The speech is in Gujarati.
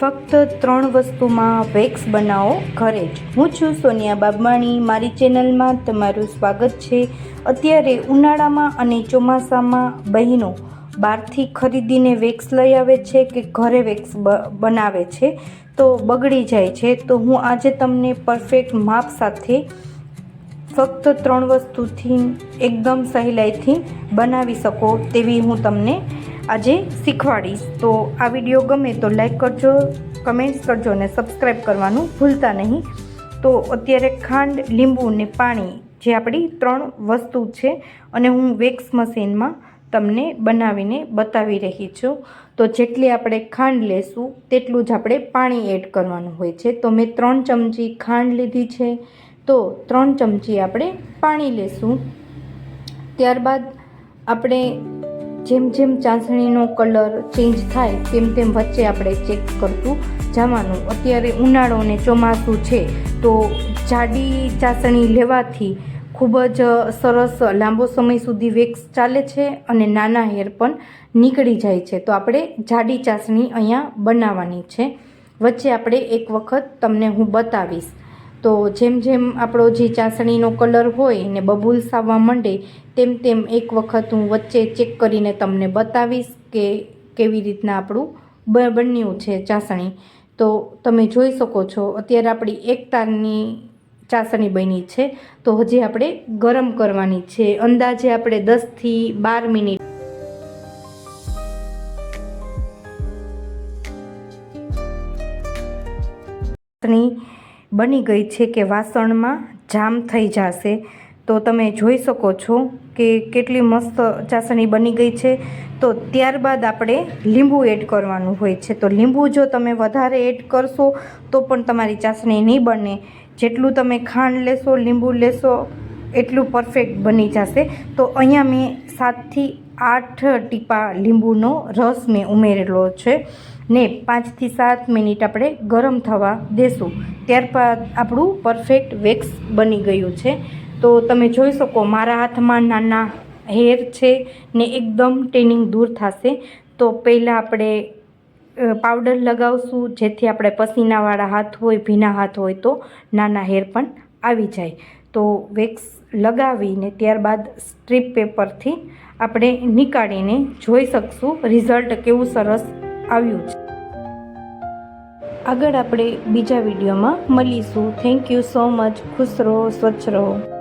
ફક્ત ત્રણ વસ્તુમાં વેક્સ બનાવો ઘરે જ. હું છું સોનિયા બાબમાણી મારી ચેનલમાં તમારું સ્વાગત છે. અત્યારે ઉનાળામાં અને ચોમાસામાં બહેનો બહારથી ખરીદીને વેક્સ લઈ આવે છે કે ઘરે વેક્સ બનાવે છે? તો બગડી જાય છે. તો હું આજે તમને પરફેક્ટ માપ સાથે ફક્ત ત્રણ વસ્તુથી એકદમ સહેલાઈથી બનાવી શકો તેવી હું તમને આજે શીખવાડીશ. તો આ વીડિયો ગમે તો લાઈક કરજો કમેન્ટ્સ કરજો અને સબસ્ક્રાઈબ કરવાનું ભૂલતા નહીં. તો અત્યારે ખાંડ, લીંબુ ને પાણી જે આપણી ત્રણ વસ્તુ છે અને હું વેક્સ મશીનમાં તમને બનાવીને બતાવી રહી છું. તો જેટલી આપણે ખાંડ લેશું, તેટલું જ આપણે પાણી એડ કરવાનું હોય છે. તો મેં ત્રણ ચમચી ખાંડ લીધી છે. તો ત્રણ ચમચી આપણે પાણી લેશું. ત્યારબાદ આપણે જેમ જેમ ચાસણીનો કલર ચેન્જ થાય, તેમ તેમ વચ્ચે આપણે ચેક કરતું જવાનું. અત્યારે ઉનાળો અને ચોમાસું છે, તો જાડી ચાસણી લેવાથી ખૂબ જ સરસ લાંબો સમય સુધી વેક્સ ચાલે છે અને નાના હેર પણ નીકળી જાય છે. તો આપણે જાડી ચાસણી અહીંયા બનાવવાની છે. વચ્ચે આપણે એક વખત તમને હું બતાવીશ. તો જેમ જેમ આપણો જે ચાસણીનો કલર હોય ને બબુલ્સ આવવા માંડે, તેમ તેમ એક વખત હું વચ્ચે ચેક કરીને તમને બતાવીશ કે કેવી રીતના આપણું બન્યું છે ચાસણી. તો તમે જોઈ શકો છો, અત્યારે આપણી એક તારની ચાસણી બની છે. તો હજી આપણે ગરમ કરવાની છે. અંદાજે આપણે દસથી બાર મિનિટ. ચાસણી બની ગઈ છે કે વાસણમાં જામ થઈ જશે. તો તમે જોઈ શકો છો કે કેટલી મસ્ત ચાસણી બની ગઈ છે. તો ત્યારબાદ આપણે લીંબુ એડ કરવાનું હોય છે. તો લીંબુ જો તમે વધારે એડ કરશો, તો પણ તમારી ચાસણી નહીં બને. જેટલું તમે ખાંડ લેશો, લીંબુ લેશો, એટલું પરફેક્ટ બની જશે. તો અહીંયા મેં સાતથી આઠ ટીપા લીંબુનો રસ મેં ઉમેરેલો છે ને પાંચથી સાત મિનિટ આપણે ગરમ થવા દેશું. ત્યારબાદ આપણું પરફેક્ટ વેક્સ બની ગયું છે. તો તમે જોઈ શકો મારા હાથમાં નાના હેર છે ને એકદમ ટેનિંગ દૂર થશે. તો પહેલાં આપણે પાવડર લગાવશું, જેથી આપણે પસીનાવાળા હાથ હોય, ભીના હાથ હોય તો નાના હેર પણ આવી જાય. તો વેક્સ લગાવીને ત્યારબાદ સ્ટ્રીપ પેપરથી આપણે નીકાળીને જોઈ શકશું રિઝલ્ટ કેવું સરસ આવ્યું છે. આગળ આપણે બીજા વિડીયોમાં મળીશું. થેન્ક યુ સો મચ ખુશ રહો, સ્વચ્છ રહો.